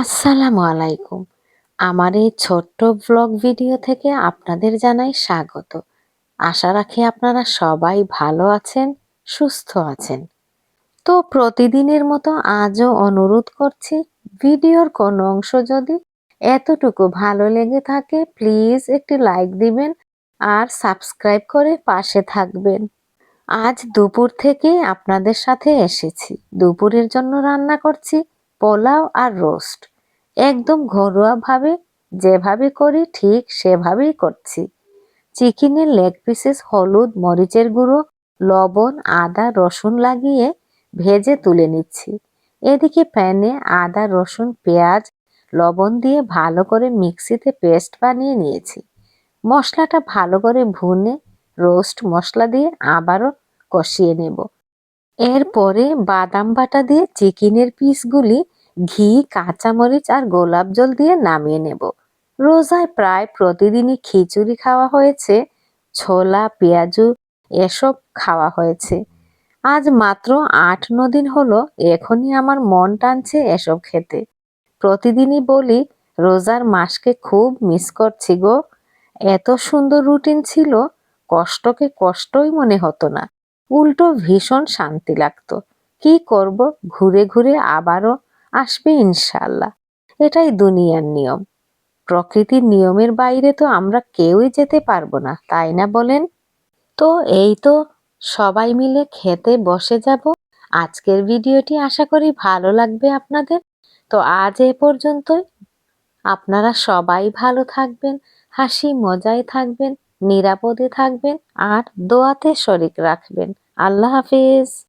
আসসালামু আলাইকুম। আমার এই ছোট্ট ব্লগ ভিডিও থেকে আপনাদের জানাই স্বাগত। আশা রাখি আপনারা সবাই ভালো আছেন, সুস্থ আছেন। তো প্রতিদিনের মতো আজও অনুরোধ করছি, ভিডিওর কোনো অংশ যদি এতটুকু ভালো লেগে থাকে, প্লিজ একটি লাইক দিবেন আর সাবস্ক্রাইব করে পাশে থাকবেন। আজ দুপুর থেকে আপনাদের সাথে এসেছি। দুপুরের জন্য রান্না করছি পোলাও আর রোস্ট। একদম ঘরোয়াভাবে যেভাবে করি ঠিক সেভাবেই করছি। চিকেনের লেগ পিসেস, হলুদ, মরিচের গুঁড়ো, লবণ, আদা, রসুন লাগিয়ে ভেজে তুলে নিচ্ছি। এদিকে প্যানে আদা, রসুন, পেঁয়াজ, লবণ দিয়ে ভালো করে মিক্সিতে পেস্ট বানিয়ে নিয়েছি। মশলাটা ভালো করে ভুনে রোস্ট মশলা দিয়ে আবারও কষিয়ে নেব। এরপরে বাদাম বাটা দিয়ে চিকেনের পিসগুলি ঘি, কাঁচামরিচ আর গোলাপ জল দিয়ে নামিয়ে নেব। রোজায় প্রায় প্রতিদিনই খিচুড়ি খাওয়া হয়েছে, ছোলা, পেঁয়াজু, এসব খাওয়া হয়েছে। আজ মাত্র আট ন দিন হলো, এখনই আমার মন টানছে এসব খেতে। প্রতিদিনই বলি, রোজার মাসকে খুব মিস করছি গো। এত সুন্দর রুটিন ছিল, কষ্টকে কষ্টই মনে হতো না। উল্টো ভীষণ শান্তি লাগতো। কি করব? ঘুরে ঘুরে আবারও আসবে ইনশাল্লাহ এটাই দুনিয়ার নিয়ম। প্রকৃতির নিয়মের বাইরে তো আমরা কেউই যেতে পারব না, তাই না বলেন? তো এই তো সবাই মিলে খেতে বসে যাব। আজকের ভিডিওটি আশা করি ভালো লাগবে আপনাদের। তো আজ এ পর্যন্তই। আপনারা সবাই ভালো থাকবেন, হাসি মজায় থাকবেন। নিরাপদে থাকবেন আর দোয়াতে শরিক রাখবেন। আল্লাহ হাফিজ।